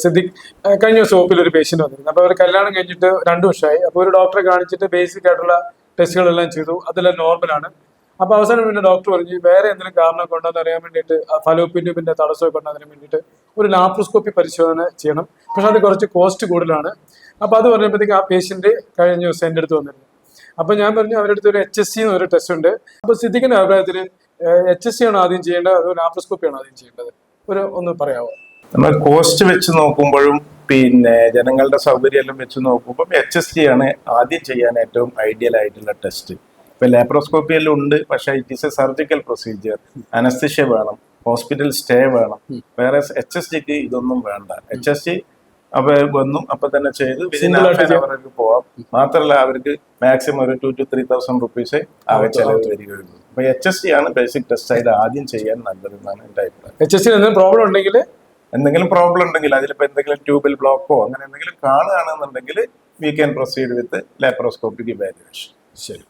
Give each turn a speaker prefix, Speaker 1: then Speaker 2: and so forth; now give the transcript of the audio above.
Speaker 1: സിദ്ദിഖ് കഴിഞ്ഞ ദിവസം ഓപ്പിൽ ഒരു പേഷ്യന്റ് വന്നിരുന്നു. അപ്പോൾ അവർ കല്യാണം കഴിഞ്ഞിട്ട് രണ്ടു വർഷമായി. അപ്പോൾ ഒരു ഡോക്ടറെ കാണിച്ചിട്ട് ബേസിക് ആയിട്ടുള്ള ടെസ്റ്റുകളെല്ലാം ചെയ്തു. അതെല്ലാം നോർമലാണ് അപ്പോൾ അവസാനം പിന്നെ ഡോക്ടർ പറഞ്ഞു വേറെ എന്തെങ്കിലും കാരണം കൊണ്ടെന്ന് അറിയാൻ വേണ്ടിയിട്ട് ഫലോപ്പിൻ ട്യൂബിന്റെ തടസ്സമൊക്കെ ഉണ്ടതിന് വേണ്ടിയിട്ട് ഒരു ലാപ്രോസ്കോപ്പി പരിശോധന ചെയ്യണം. പക്ഷെ അത് കുറച്ച് കോസ്റ്റ് കൂടുതലാണ്. അപ്പോൾ അത് പറഞ്ഞപ്പോഴത്തേക്ക് ആ പേഷ്യന്റ് കഴിഞ്ഞ ദിവസം എന്റെ അടുത്ത് വന്നിരുന്നു. അപ്പോൾ ഞാൻ പറഞ്ഞു അവരുടെ അടുത്ത് ഒരു എച്ച് എസ് സി എന്നൊരു ടെസ്റ്റ് ഉണ്ട്. അപ്പോൾ സിദ്ദിഖിന്റെ അഭിപ്രായത്തിൽ എച്ച് എസ് സി ആണ് ആദ്യം ചെയ്യേണ്ടത്? അതോ ലാപ്രോസ്കോപ്പി ആണ് ആദ്യം ചെയ്യേണ്ടത്? ഒരു ഒന്ന് പറയാമോ
Speaker 2: നമ്മൾ കോസ്റ്റ് വെച്ച് നോക്കുമ്പോഴും പിന്നെ ജനങ്ങളുടെ സൗകര്യമെല്ലാം വെച്ച് നോക്കുമ്പോൾ എച്ച് എസ് ടി ആണ് ആദ്യം ചെയ്യാൻ ഏറ്റവും ഐഡിയൽ ആയിട്ടുള്ള ടെസ്റ്റ് ഇപ്പൊ ലാപ്രോസ്കോപ്പി എല്ലാം ഉണ്ട് പക്ഷേ it is a surgical procedure anaesthesia വേണം ഹോസ്പിറ്റൽ സ്റ്റേ വേണം. വേറെ എച്ച് എസ് ടിക്ക് ഇതൊന്നും വേണ്ട. എച്ച് എസ് ടി അപ്പൊ വന്നു അപ്പൊ തന്നെ ചെയ്ത്. അവർക്ക്. പോവാം. മാത്രമല്ല അവർക്ക് മാക്സിമം ഒരു two two three thousand rupees ആകെ ചെലവ് വരികയുള്ളൂ. അപ്പൊ എച്ച് എസ് ടി ആണ് ബേസിക് ടെസ്റ്റ് ആയിട്ട് ആദ്യം ചെയ്യാൻ നല്ലതെന്നാണ് എന്റെ അഭിപ്രായം.
Speaker 1: എച്ച് എസ് ടി എന്തെങ്കിലും പ്രോബ്ലം ഉണ്ടെങ്കിൽ
Speaker 2: എന്തെങ്കിലും പ്രോബ്ലം ഉണ്ടെങ്കിൽ അതിലിപ്പോ എന്തെങ്കിലും ട്യൂബിൽ ബ്ലോക്കോ അങ്ങനെ എന്തെങ്കിലും കാണുകയാണെന്നുണ്ടെങ്കിൽ we can proceed with laparoscopic evaluation
Speaker 1: ശരി.